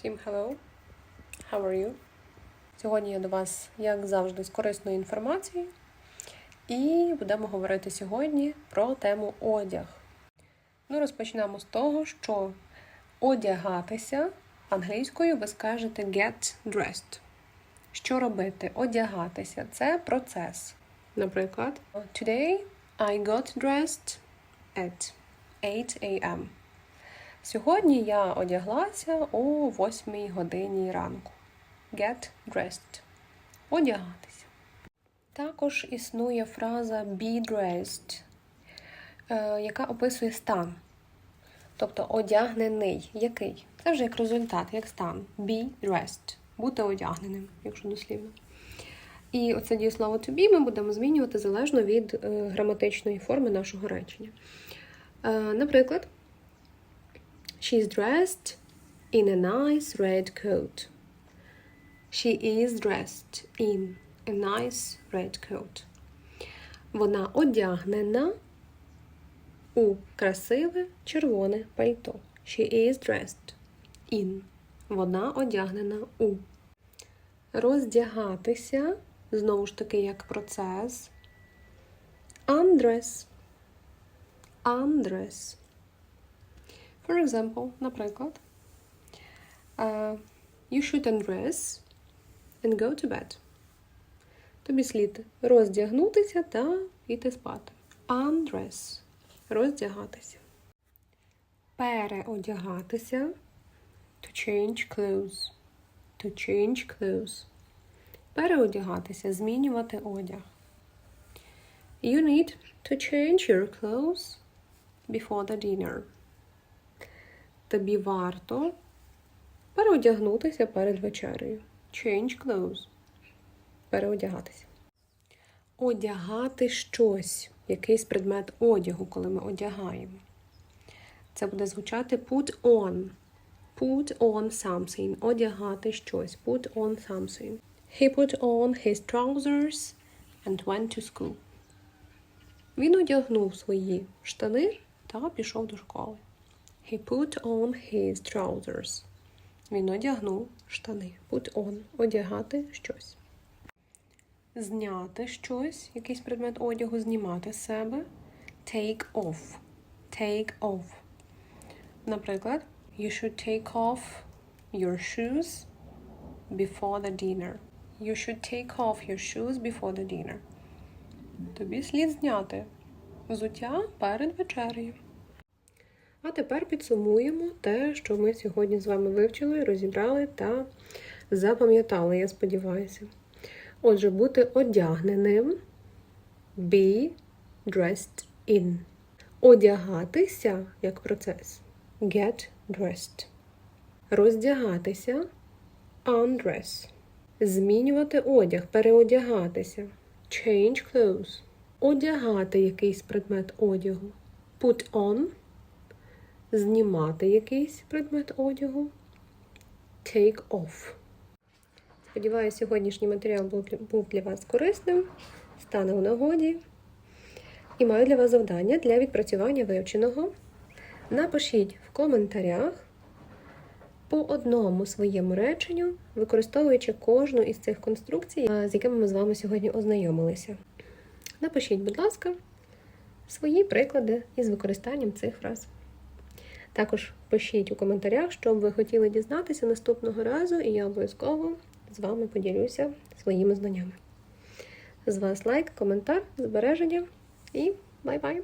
Всім hello! How are you? Сьогодні я до вас, як завжди, з корисною інформацією. І будемо говорити сьогодні про тему одяг. Ну, розпочнемо з того, що одягатися англійською ви скажете get dressed. Що робити? Одягатися це процес. Наприклад, Today I got dressed at 8 a.m. Сьогодні я одяглася о 8 годині ранку. Get dressed. Одягатися. Також існує фраза be dressed, е, яка описує стан. Тобто одягнений. Який? Це вже як результат, як стан. Be dressed. Бути одягненим, якщо дослівно. І оце дієслово to be ми будемо змінювати залежно від е, граматичної форми нашого речення. Е, наприклад, She's dressed in a nice red coat. She is dressed in a nice red coat. Вона одягнена у красиве червоне пальто. She is dressed in. Вона одягнена у. Роздягатися, знову ж таки, як процес. Undress. Undress. For example, наприклад, uh, you should undress and go to bed. Тобі слід роздягнутися та йти спати. Undress. Роздягатися. Переодягатися. To change clothes. To change clothes. Переодягатися, змінювати одяг. You need to change your clothes before the dinner. Тобі варто переодягнутися перед вечерею. Change clothes. Переодягатися. Одягати щось, якийсь предмет одягу, коли ми одягаємо. Це буде звучати put on. Put on something. Одягати щось. Put on something. He put on his trousers and went to school. Він одягнув свої штани та пішов до школи. He put on his trousers. Він одягнув штани. Put on. Одягати щось. Зняти щось, якийсь предмет одягу, знімати з себе. Take off. Take off. Наприклад, you should take off your shoes before the dinner. You should take off your shoes before the dinner. Тобі слід зняти взуття перед вечерею. А тепер підсумуємо те, що ми сьогодні з вами вивчили, розібрали та запам'ятали, я сподіваюся. Отже, бути одягненим be dressed in. Одягатися як процес get dressed. Роздягатися undress. Змінювати одяг, переодягатися. Change clothes. Одягати якийсь предмет одягу. Put on. Знімати якийсь предмет одягу. Take off. Сподіваюся, сьогоднішній матеріал був для- вас корисним, стане у нагоді. І маю для вас завдання для відпрацювання вивченого. Напишіть в коментарях по одному своєму реченню, використовуючи кожну із цих конструкцій, з якими ми з вами сьогодні ознайомилися. Напишіть, будь ласка, свої приклади із використанням цих фраз. Також пишіть у коментарях, що б ви хотіли дізнатися наступного разу, і я обов'язково з вами поділюся своїми знаннями. З вас лайк, коментар, збереження і бай-бай!